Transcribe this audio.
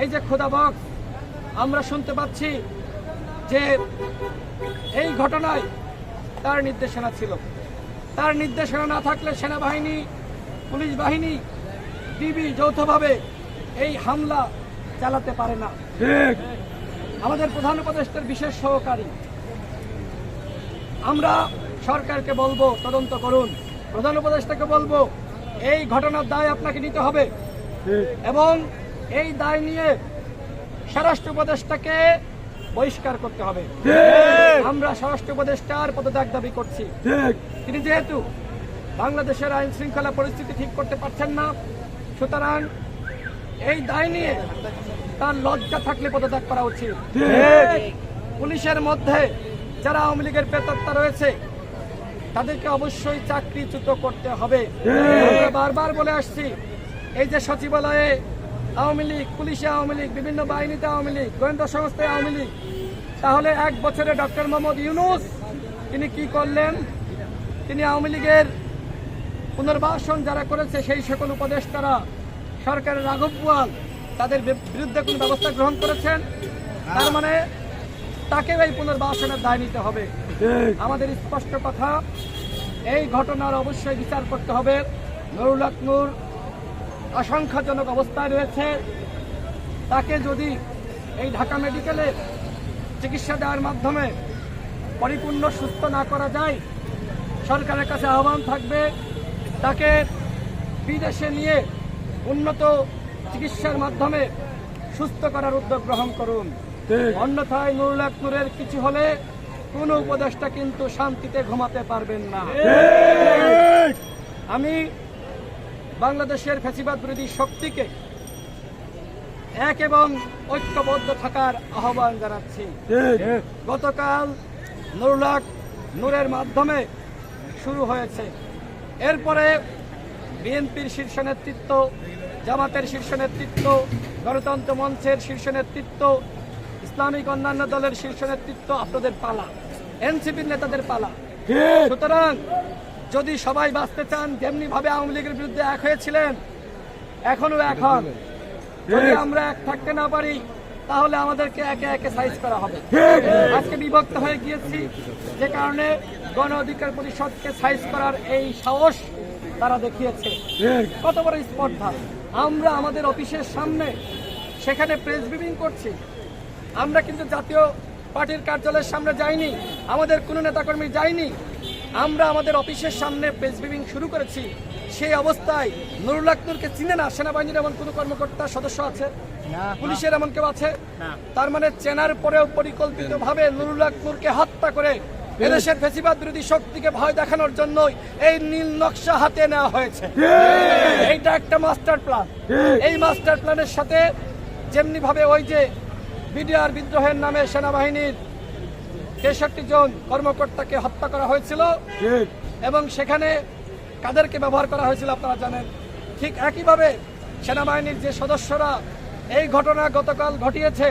এই যে খোদা বক্স আমরা শুনতে পাচ্ছি যে এই ঘটনায় তার নির্দেশনা ছিল। তার নির্দেশনা না থাকলে সেনাবাহিনী পুলিশ বাহিনী ডিবি যৌথভাবে এই হামলা চালাতে পারে না। আমাদের প্রধান উপদেষ্টার বিশেষ সহকারী। আমরা সরকারকে বলব তদন্ত করুন। প্রধান উপদেষ্টাকে বলব এই ঘটনার দায় আপনাকে নিতে হবে। এবং এই দায় নিয়ে স্বরাষ্ট্র উপদেষ্টাকে বহিষ্কার করতে হবে। আমরা স্বরাষ্ট্র উপদেষ্টার পদত্যাগ দাবি করছি। তিনি যেহেতু বাংলাদেশের আইন শৃঙ্খলা পরিস্থিতি ঠিক করতে পারছেন না সুতরাং এই দায় নিয়ে তার লজ্জা থাকলে পদত্যাগ করা উচিত। পুলিশের মধ্যে যারা আওয়ামী লীগের প্রেতাত্মা রয়েছে তাদেরকে অবশ্যই চাকরিচ্যুত করতে হবে। বারবার বলে আসছি এই যে সচিবালয়ে আওয়ামী লীগ, পুলিশে আওয়ামী লীগ, বিভিন্ন বাহিনীতে আওয়ামী লীগ, গোয়েন্দা সংস্থায় আওয়ামী লীগ। তাহলে এক বছরে ডক্টর মোহাম্মদ ইউনুস, তিনি কি করলেন? তিনি আওয়ামী লীগের পুনর্বাসন যারা করেছে, সেই সকল উপদেষ্টারা, সরকারের রাঘব বোয়াল তাদের বিরুদ্ধে কোন ব্যবস্থা গ্রহণ করেছেন? তার মানে তাকেও এই পুনর্বাসনের দায় নিতে হবে। আমাদের স্পষ্ট কথা, এই ঘটনার অবশ্যই বিচার করতে হবে। নুরুল হক নূর আশঙ্কাজনক অবস্থায় রয়েছে। তাকে যদি এই ঢাকা মেডিকেলে চিকিৎসা দেওয়ার মাধ্যমে পরিপূর্ণ সুস্থ না করা যায় সরকারের কাছে আহ্বান থাকবে তাকে বিদেশে নিয়ে উন্নত চিকিৎসার মাধ্যমে সুস্থ করার উদ্যোগ গ্রহণ করুন। অন্যথায় নুরুল হক নূরের কিছু হলে কোন উপদেষ্টা কিন্তু শান্তিতে ঘুমাতে পারবেন না। আমি বাংলাদেশের ফ্যাসিবাদ বিরোধী শক্তিকে এক এবং ঐক্যবদ্ধ থাকার আহ্বান জানাচ্ছি। গতকাল নুরুল হক নূরের মাধ্যমে শুরু হয়েছে। এরপরে বিএনপির শীর্ষ নেতৃত্ব, জামাতের শীর্ষ নেতৃত্ব, গণতন্ত্র মঞ্চের শীর্ষ নেতৃত্ব, ইসলামিক অন্যান্য দলের শীর্ষ নেতৃত্ব আপনাদের পালা, এনসিপির নেতাদের পালা। সুতরাং যদি সবাই বাঁচতে চান যেমনি ভাবে আওয়ামী লীগের বিরুদ্ধে এক হয়েছিলেন এখনও এখন যদি আমরা এক থাকতে না পারি তাহলে আমাদেরকে একে একে সাইজ করা হবে। আজকে বিভক্ত হয়ে গিয়েছি যে কারণে গণ অধিকার পরিষদকে সাইজ করার এই সাহস তারা দেখিয়েছে। কত বড় স্পর্ধা। আমরা আমাদের অফিসের সামনে সেখানে প্রেস ব্রিফিং করছি। আমরা কিন্তু জাতীয় পার্টির কার্যালয়ের সামনে যাইনি আমাদের কোনো নেতাকর্মী যায়নি। আমরা আমাদের অফিসের সামনে প্রেস ব্রিফিং শুরু করেছি। সেই অবস্থায় নুরুল আকনুরকে চিনে না। সেনাবাহিনীর এমন কোনো কর্মকর্তা সদস্য আছে? পুলিশের এমন কেউ আছে? তার মানে চেনার পরেও পরিকল্পিতভাবে নুরুল আকনুরকে হত্যা করে এদেশের ফেসিবাদ বিরোধী শক্তিকে ভয় দেখানোর জন্যই এই নীল নকশা হাতে নেওয়া হয়েছে। এইটা একটা মাস্টার প্ল্যান। এই মাস্টার প্ল্যানের সাথে যেমনি ভাবে ওই যে বিডিআর বিদ্রোহের নামে সেনাবাহিনীর তেষট্টি জন কর্মকর্তাকে হত্যা করা হয়েছিল। এবং সেখানে কাদেরকে ব্যবহার করা হয়েছিল আপনারা জানেন। ঠিক একইভাবে সেনাবাহিনীর যে সদস্যরা এই ঘটনা গতকাল ঘটিয়েছে